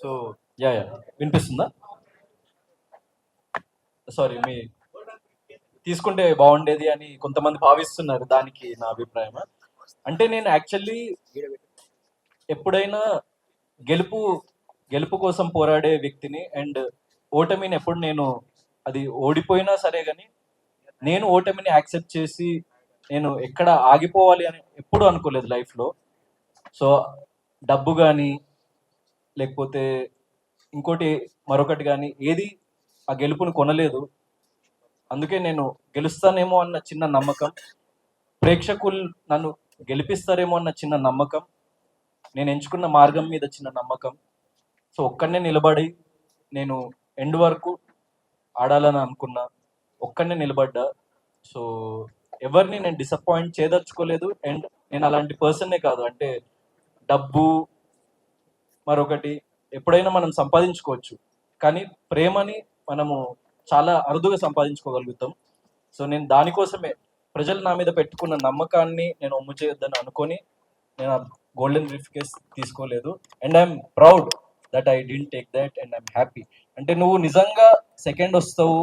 So ya ya. వినిపిస్తుందా? Sorry మీ తీసుకుంటే బాగుండేది అని కొంతమంది భావిస్తున్నారు దానికి నా అభిప్రాయం అంటే నేను యాక్చువల్లీ ఎప్పుడైనా గెలుపు గెలుపు కోసం పోరాడే వ్యక్తిని అండ్ ఓటమిని ఎప్పుడు నేను అది ఓడిపోయినా సరే కానీ నేను ఓటమిని యాక్సెప్ట్ చేసి నేను ఎక్కడ ఆగిపోవాలి అని ఎప్పుడు అనుకోలేదు లైఫ్లో. సో డబ్బు కానీ లేకపోతే ఇంకోటి మరొకటి కానీ ఏది ఆ గెలుపుని కొనలేదు. అందుకే నేను గెలుస్తానేమో అన్న చిన్న నమ్మకం ప్రేక్షకులు నన్ను గెలిపిస్తారేమో అన్న చిన్న నమ్మకం నేను ఎంచుకున్న మార్గం మీద చిన్న నమ్మకం. సో ఒక్కడనే నిలబడి నేను ఎండ్ వరకు ఆడాలని అనుకున్నా ఒక్కడనే నిలబడ్డా. సో ఎవరిని నేను డిసప్పాయింట్ చేయదలుచుకోలేదు. అండ్ నేను అలాంటి పర్సన్నే కాదు. అంటే డబ్బు మరొకటి ఎప్పుడైనా మనం సంపాదించుకోవచ్చు. కానీ ప్రేమని మనము చాలా అరుదుగా సంపాదించుకోగలుగుతాం. సో నేను దానికోసమే ప్రజలు నా మీద పెట్టుకున్న నమ్మకాన్ని నేను ఒమ్ము చేయొద్దని అనుకొని నేను ఆ గోల్డెన్ కేస్ తీసుకోలేదు. And I'm proud that I didn't take that and I'm happy అంటే నువ్వు నిజంగా సెకండ్ వస్తావు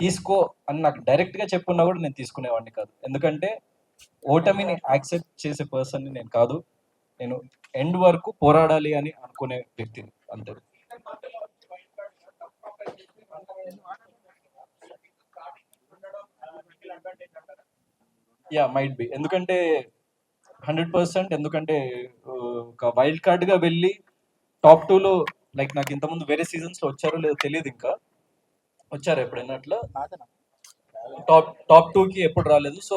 తీసుకో అని నాకు డైరెక్ట్గా చెప్పున్నా కూడా నేను తీసుకునేవాడిని కాదు. ఎందుకంటే ఓటమిని యాక్సెప్ట్ చేసే పర్సన్ని నేను కాదు. నేను ఎండ్ వరకు పోరాడాలి అని అనుకునే వ్యక్తి అంతే. యా మైట్ బి ఎందుకంటే హండ్రెడ్ పర్సెంట్ ఎందుకంటే ఒక వైల్డ్ కార్డ్గా వెళ్ళి టాప్ టూ లో లైక్ నాకు ఇంతకుముందు వేరే సీజన్స్లో వచ్చారో లేదో తెలియదు ఇంకా. వచ్చారు ఎప్పుడైనా అట్లా? టాప్ టాప్ టూ కి ఎప్పుడు రాలేదు. So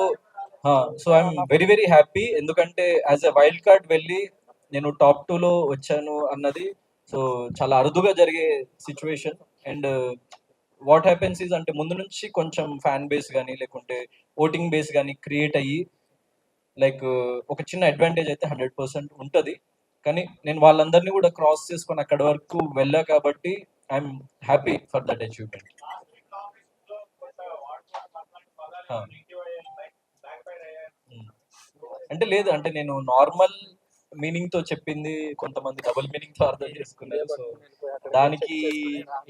so I'm very very happy ఎందుకంటే యాజ్ ఎ వైల్డ్ కార్డ్ వెళ్ళి నేను టాప్ టూ లో వచ్చాను అన్నది సో చాలా అరుదుగా జరిగే situation and what happens is అంటే ముందు నుంచి కొంచెం ఫ్యాన్ బేస్ కానీ లేకుంటే ఓటింగ్ బేస్ కానీ క్రియేట్ అయ్యి లైక్ ఒక చిన్న అడ్వాంటేజ్ అయితే హండ్రెడ్ పర్సెంట్ ఉంటుంది. కానీ నేను వాళ్ళందరినీ కూడా క్రాస్ చేసుకొని అక్కడి వరకు వెళ్ళా కాబట్టి I'm happy for that achievement అంటే లేదు అంటే నేను నార్మల్ మీనింగ్తో చెప్పింది కొంతమంది డబుల్ మీనింగ్తో అర్థం చేసుకున్నారు. సో దానికి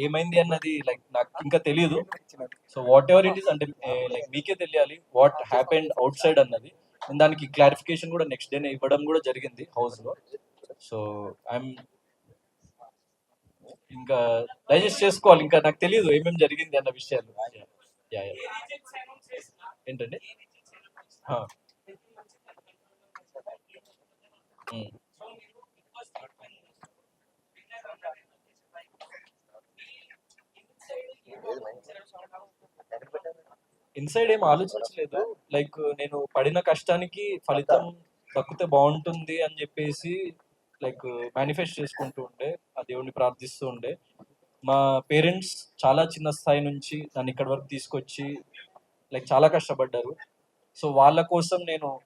ఏమైంది అన్నది లైక్ నాకు ఇంకా తెలియదు so whatever it is అంటే లైక్ మీకే తెలియాలి వాట్ హ్యాపెండ్ అవుట్ సైడ్ అన్నది. నేను దానికి క్లారిఫికేషన్ కూడా నెక్స్ట్ డేనే ఇవ్వడం కూడా జరిగింది హౌస్లో సో ఐఎమ్ ఇంకా డైజెస్ట్ చేసుకోవాలి. ఇంకా నాకు తెలియదు ఏమేమి జరిగింది అన్న విషయాలు. యా యా ఏంటండి ఆ. ఉమ్. ఇన్సైడ్ ఏం ఆలోచించలేదు? లైక్ నేను పడిన కష్టానికి ఫలితం దక్కితే బాగుంటుంది అని చెప్పేసి లైక్ మేనిఫెస్ట్ చేసుకుంటూ ఉండే ఆ దేవుణ్ణి ప్రార్థిస్తూ ఉండే. మా పేరెంట్స్ చాలా చిన్న స్థాయి నుంచి నన్ను ఇక్కడి వరకు తీసుకొచ్చి లైక్ చాలా కష్టపడ్డారు. సో వాళ్ళ కోసం నేను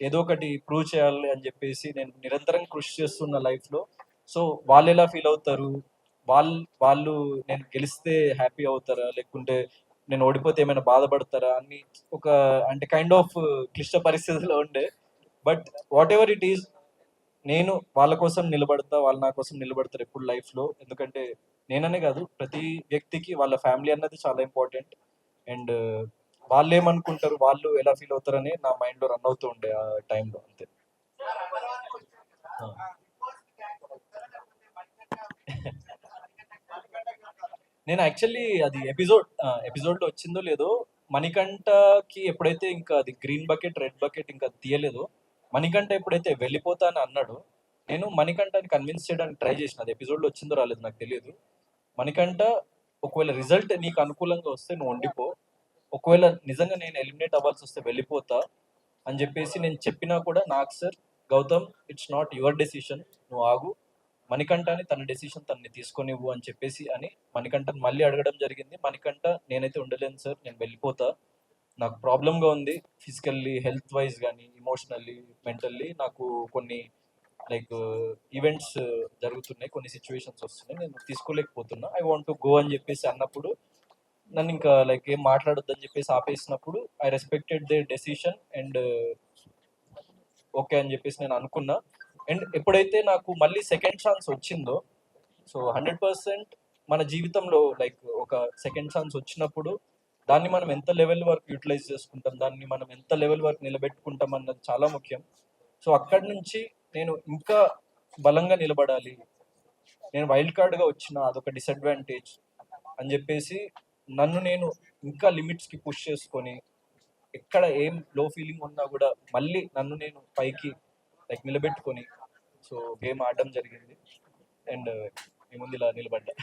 ఏదో ఒకటి ప్రూవ్ చేయాలి అని చెప్పేసి నేను నిరంతరం కృషి చేస్తున్న లైఫ్లో సో వాళ్ళు ఎలా ఫీల్ అవుతారు? వాళ్ళు వాళ్ళు నేను గెలిస్తే హ్యాపీ అవుతారా? లేకుంటే నేను ఓడిపోతే ఏమైనా బాధపడతారా? అని ఒక అంటే కైండ్ ఆఫ్ క్లిష్ట పరిస్థితిలో ఉండే. But whatever it is నేను వాళ్ళ కోసం నిలబడతా వాళ్ళు నా కోసం నిలబడతారు ఎప్పుడు లైఫ్లో ఎందుకంటే నేననే కాదు ప్రతి వ్యక్తికి వాళ్ళ ఫ్యామిలీ అన్నది చాలా ఇంపార్టెంట్ అండ్ వాళ్ళు ఏమనుకుంటారు వాళ్ళు ఎలా ఫీల్ అవుతారని నా మైండ్లో రన్ అవుతూ ఉండే ఆ టైంలో అంతే. నేను యాక్చువల్లీ అది ఎపిసోడ్ ఎపిసోడ్లో వచ్చిందో లేదో మణికంఠకి ఎప్పుడైతే ఇంకా అది గ్రీన్ బకెట్ రెడ్ బకెట్ ఇంకా తీయలేదో మణికంఠ ఎప్పుడైతే వెళ్ళిపోతా అని అన్నాడు నేను మణికంఠని కన్విన్స్ చేయడానికి ట్రై చేసిన. అది ఎపిసోడ్లో వచ్చిందో రాలేదు నాకు తెలియదు. మణికంఠ ఒకవేళ రిజల్ట్ నీకు అనుకూలంగా వస్తే నువ్వు వండిపో ఒకవేళ నిజంగా నేను ఎలిమినేట్ అవ్వాల్సి వస్తే వెళ్ళిపోతా అని చెప్పేసి నేను చెప్పినా కూడా నాకు sir Gautam it's not your decision నువ్వు ఆగు. మణికంఠని తన డెసిషన్ తనని తీసుకొనివ్వు అని చెప్పేసి అని మణికంఠని మళ్ళీ అడగడం జరిగింది. మణికంఠ నేనైతే ఉండలేను సార్ నేను వెళ్ళిపోతా. నాకు ప్రాబ్లంగా ఉంది. ఫిజికల్లీ హెల్త్ వైజ్ కానీ ఇమోషనల్లీ మెంటల్లీ నాకు కొన్ని లైక్ ఈవెంట్స్ జరుగుతున్నాయి. కొన్ని సిచ్యువేషన్స్ వస్తున్నాయి. నేను తీసుకోలేకపోతున్నా. ఐ వాంట్ టు గో అని చెప్పేసి అన్నప్పుడు నన్ను ఇంకా లైక్ ఏం మాట్లాడొద్దని చెప్పేసి ఆపేసినప్పుడు I respected the decision and okay అని చెప్పేసి నేను అనుకున్నా. అండ్ ఎప్పుడైతే నాకు మళ్ళీ సెకండ్ ఛాన్స్ వచ్చిందో సో హండ్రెడ్ పర్సెంట్ మన జీవితంలో లైక్ ఒక సెకండ్ ఛాన్స్ వచ్చినప్పుడు దాన్ని మనం ఎంత లెవెల్ వరకు యూటిలైజ్ చేసుకుంటాం దాన్ని మనం ఎంత లెవెల్ వరకు నిలబెట్టుకుంటాం అన్నది చాలా ముఖ్యం. సో అక్కడి నుంచి నేను ఇంకా బలంగా నిలబడాలి. నేను వైల్డ్ కార్డ్గా వచ్చిన అదొక డిసడ్వాంటేజ్ అని చెప్పేసి నన్ను నేను ఇంకా లిమిట్స్కి పుష్ చేసుకొని ఎక్కడ ఏం లో ఫీలింగ్ ఉన్నా కూడా మళ్ళీ నన్ను నేను పైకి లైక్ నిలబెట్టుకొని సో గేమ్ ఆడడం జరిగింది. అండ్ మీ ముందు ఇలా నిలబడ్డా.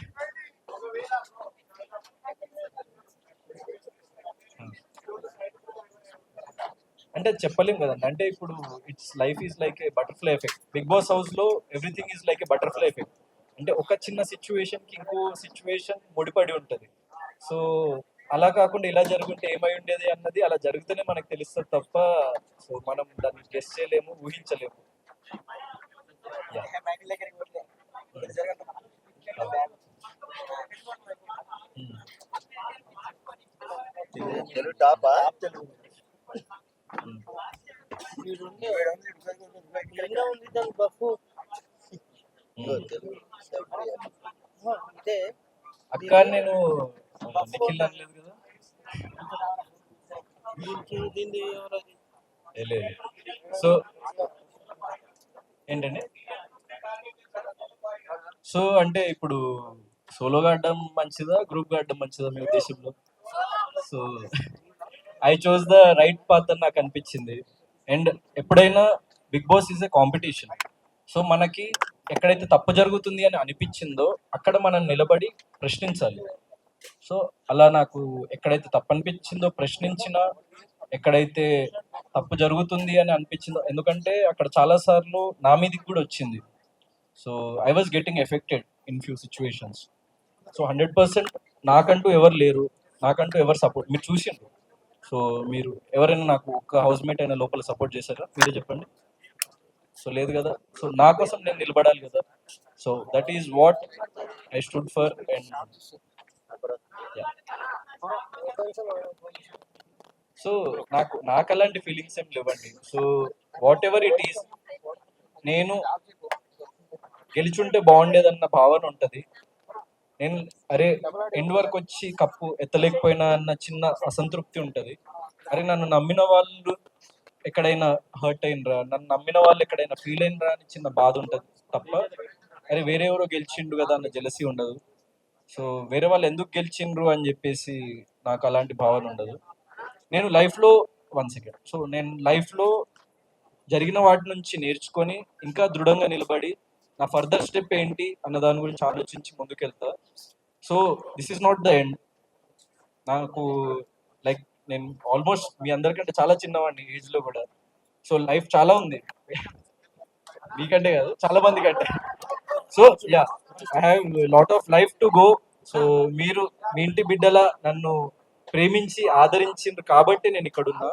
అంటే చెప్పలేం కదండి. అంటే ఇప్పుడు it's life is like a butterfly effect Bigg Boss హౌస్లో everything is like a butterfly effect అంటే ఒక చిన్న సిచ్యువేషన్కి ఇంకో సిచ్యువేషన్ ముడిపడి ఉంటుంది. సో అలా కాకుండా ఇలా జరుగుంటే ఏమై ఉండేది అన్నది అలా జరిగితేనే మనకు తెలుస్తుంది తప్ప సో మనం దాన్ని గెస్ చేయలేము ఊహించలేము. Hmm. తెలుగు టాపా Hmm. ఉంది దాని బఫ్ Hmm. తెలుగు అంటే అక్క నేను సో ఏంటండి? సో అంటే ఇప్పుడు సోలోగా ఆడడం మంచిదా గ్రూప్గా ఆడడం మంచిదా మీ ఉద్దేశంలో? So I choose the right path అని నాకు అనిపించింది. అండ్ ఎప్పుడైనా Bigg Boss is a competition. So మనకి ఎక్కడైతే తప్పు జరుగుతుంది అని అనిపించిందో అక్కడ మనం నిలబడి ప్రశ్నించాలి. సో అలా నాకు ఎక్కడైతే తప్పు అనిపించిందో ప్రశ్నించిన ఎక్కడైతే తప్పు జరుగుతుంది అని అనిపించిందో ఎందుకంటే అక్కడ చాలా సార్లు నా మీదకి కూడా వచ్చింది. So I was getting affected in few situations so hundred percent నాకంటూ ఎవరు లేరు నాకంటూ ఎవరు సపోర్ట్ మీరు చూసిండ్రు. సో మీరు ఎవరైనా నాకు ఒక హౌస్ మేట్ అయినా లోపల సపోర్ట్ చేశారా? మీరే చెప్పండి. సో లేదు కదా. సో నా కోసం నేను నిలబడాలి కదా. So that is what I stood for and so నాకు నాకు అలాంటి ఫీలింగ్స్ ఏం లేవండి. So whatever it is నేను గెలిచుంటే బాగుండేదన్న భావన ఉంటది. నేను అరే ఎండ్ వరకు వచ్చి కప్పు ఎత్తలేకపోయినా అన్న చిన్న అసంతృప్తి ఉంటది. అరే నన్ను నమ్మిన వాళ్ళు ఎక్కడైనా హర్ట్ అయినరా? నన్ను నమ్మిన వాళ్ళు ఎక్కడైనా ఫీల్ అయినరా అని చిన్న బాధ ఉంటది తప్ప అరే వేరే ఎవరో గెలిచిండు కదా అన్న జలసి ఉండదు. సో వేరే వాళ్ళు ఎందుకు గెలిచిండ్రు అని చెప్పేసి నాకు అలాంటి భావన ఉండదు. నేను లైఫ్లో వన్ సెకండ్ సో నేను లైఫ్లో జరిగిన వాటి నుంచి నేర్చుకొని ఇంకా దృఢంగా నిలబడి నా ఫర్దర్ స్టెప్ ఏంటి అన్న దాని గురించి ఆలోచించి ముందుకెళ్తా. So this is not the end నాకు లైక్ నేను ఆల్మోస్ట్ మీ అందరికంటే చాలా చిన్నవాడిని ఏజ్లో కూడా. సో లైఫ్ చాలా ఉంది. మీకంటే కాదు చాలా మంది కంటే so yeah I have lot of life to go so మీరు మీ ఇంటి బిడ్డల నన్ను ప్రేమించి ఆదరించిండ్రు కాబట్టి నేను ఇక్కడ ఉన్నా